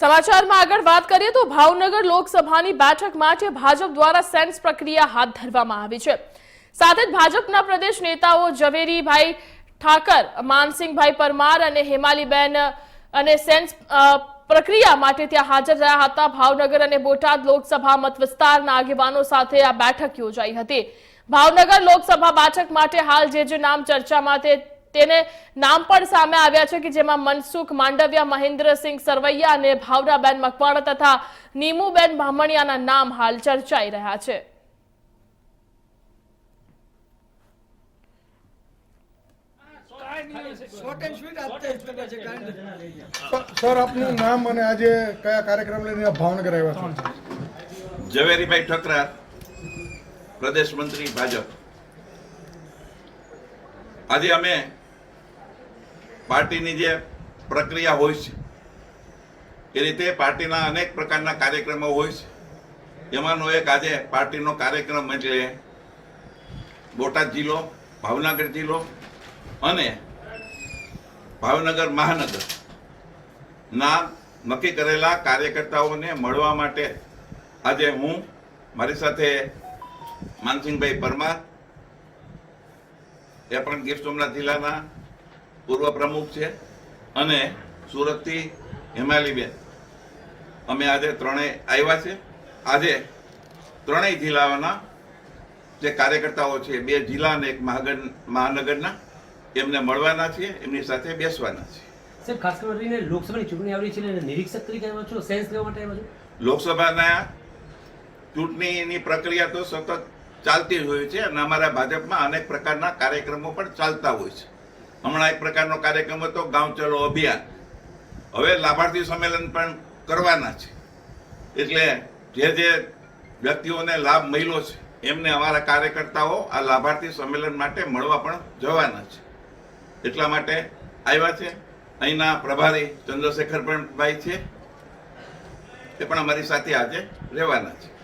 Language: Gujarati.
સમાચારમાં આગળ વાત કરીએ તો ભાવનગર લોકસભાની બેઠક માટે ભાજપ દ્વારા સેન્સ પ્રક્રિયા હાથ ધરવામાં આવી છે. સાથે જ ભાજપના પ્રદેશ નેતાઓ ઝવેરીભાઈ ઠાકર, માનસિંહભાઈ પરમાર અને હેમાલીબેન અને સેન્સ પ્રક્રિયા માટે ત્યાં હાજર રહ્યા હતા. ભાવનગર અને બોટાદ લોકસભા મત વિસ્તારના આગેવાનો સાથે આ બેઠક યોજાઈ હતી. ભાવનગર લોકસભા બેઠક માટે હાલ જે જે નામ ચર્ચામાં તે તેને નામ પણ સામે આવ્યા છે કે જેમાં મનસુખ માંડવિયા મહેન્દ્રસિંહ સરવૈયા અને ભાવરાબેન મકવાણા તથા નીમુબેન બામણિયાના નામ હાલ ચર્ચાઈ રહ્યા છે. શોર્ટ એન્ડ સ્વીટ આપતા જ કરે છે કારણ કે સર આપનું નામ અને આજે કયા કાર્યક્રમ લઈને ભાવનગર આવ્યા છો? ઝવેરીભાઈ ઠકરાર પ્રદેશ મંત્રી ભાજપ. આજે અમે પાર્ટીની જે પ્રક્રિયા હોય છે, એ રીતે પાર્ટીના અનેક પ્રકારના કાર્યક્રમો હોય છે. એમાંનો એક આજે પાર્ટીનો કાર્યક્રમ એટલે બોટાદ જિલ્લો, ભાવનગર જિલ્લો અને ભાવનગર મહાનગર ના નક્કી કરેલા કાર્યકર્તાઓને મળવા માટે આજે હું મારી સાથે માનસિંહભાઈ પરમાર, એ પણ ગીર સોમનાથ જિલ્લાના પૂર્વ પ્રમુખ છે અને સુરતથી હિમાલીબેન. અમે આજે ત્રણેય આવ્યા છે. આજે ત્રણેય જિલ્લાઓના જે કાર્યકર્તાઓ છે બે જિલ્લા અને એક મહાગર મહાનગરના એમને મળવાના છે એમની સાથે બેસવાના છે સર ખાસ કરીને લોકસભાની ચૂંટણી આવી છે અને નિરીક્ષક તરીકે આવ્યો છો સેન્સ લેવા માટે આવ્યો છો? લોકસભાના ચૂંટણીની પ્રક્રિયા તો સતત ચાલતી જ હોય છે અને અમારા ભાજપમાં અનેક પ્રકારના કાર્યક્રમો પણ ચાલતા હોય છે. હમણાં એક પ્રકારનો કાર્યક્રમ હતો, ગાંવ ચલો અભિયાન હવે લાભાર્થી સંમેલન પણ કરવાના છે. એટલે જે જે વ્યક્તિઓને લાભ મળ્યો છે, એમને અમારા કાર્યકર્તાઓ આ લાભાર્થી સંમેલન માટે મળવા પણ જવાના છે. એટલા માટે આવ્યા છે. અહીંના પ્રભારી ચંદ્રશેખર પણ ભાઈ છે. એ પણ અમારી સાથે આજે રહેવાના છે.